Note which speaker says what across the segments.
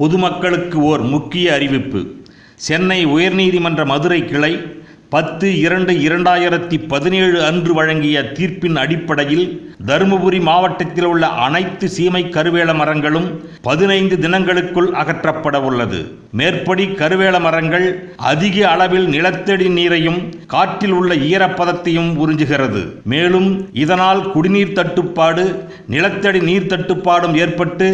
Speaker 1: பொதுமக்களுக்கு ஓர் முக்கிய அறிவிப்பு. சென்னை உயர்நீதிமன்ற மதுரை கிளை பத்து இரண்டு இரண்டாயிரத்தி பதினேழு அன்று வழங்கிய தீர்ப்பின் அடிப்படையில் தருமபுரி மாவட்டத்தில் உள்ள அனைத்து சீமை கருவேல மரங்களும் பதினைந்து தினங்களுக்குள் அகற்றப்பட உள்ளது. மேற்படி கருவேல மரங்கள் அதிக அளவில் நிலத்தடி நீரையும் காற்றில் உள்ள ஈரப்பதத்தையும் உறிஞ்சுகிறது. மேலும் இதனால் குடிநீர் தட்டுப்பாடு நிலத்தடி நீர் தட்டுப்பாடும் ஏற்பட்டு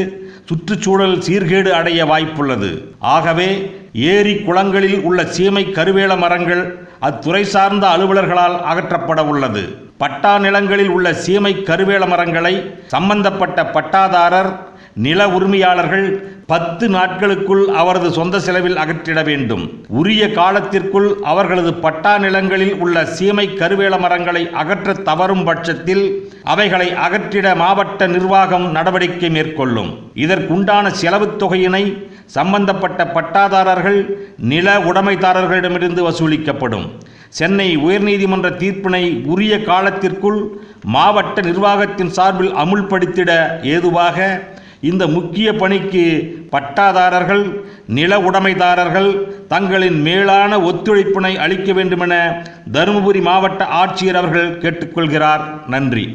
Speaker 1: சுற்றுச்சூழல் சீர்கேடு அடைய வாய்ப்புள்ளது. ஆகவே ஏரி குளங்களில் உள்ள சீமை கருவேல மரங்கள் அத்துறை சார்ந்த அலுவலர்களால் அகற்றப்பட உள்ளது. பட்டா நிலங்களில் உள்ள சீமை கருவேல மரங்களை சம்பந்தப்பட்ட பட்டாதாரர் நில உரிமையாளர்கள் பத்து நாட்களுக்குள் அவரது சொந்த செலவில் அகற்றிட வேண்டும். உரிய காலத்திற்குள் அவர்களது பட்டா நிலங்களில் உள்ள சீமை கருவேல மரங்களை அகற்ற தவறும் பட்சத்தில் அவைகளை அகற்றிட மாவட்ட நிர்வாகம் நடவடிக்கை மேற்கொள்ளும். இதற்குண்டான செலவுத் தொகையினை சம்பந்தப்பட்ட பட்டாதாரர்கள் நில உடைமைதாரர்களிடமிருந்து வசூலிக்கப்படும். சென்னை உயர்நீதிமன்ற தீர்ப்பினை உரிய காலத்திற்குள் மாவட்ட நிர்வாகத்தின் சார்பில் அமுல்படுத்திட ஏதுவாக இந்த முக்கிய பணிக்கு பட்டாதாரர்கள் நில உடைமைதாரர்கள் தங்களின் மேலான ஒத்துழைப்பினை அளிக்க வேண்டுமென தருமபுரி மாவட்ட ஆட்சியர் அவர்கள் கேட்டுக்கொள்கிறார். நன்றி.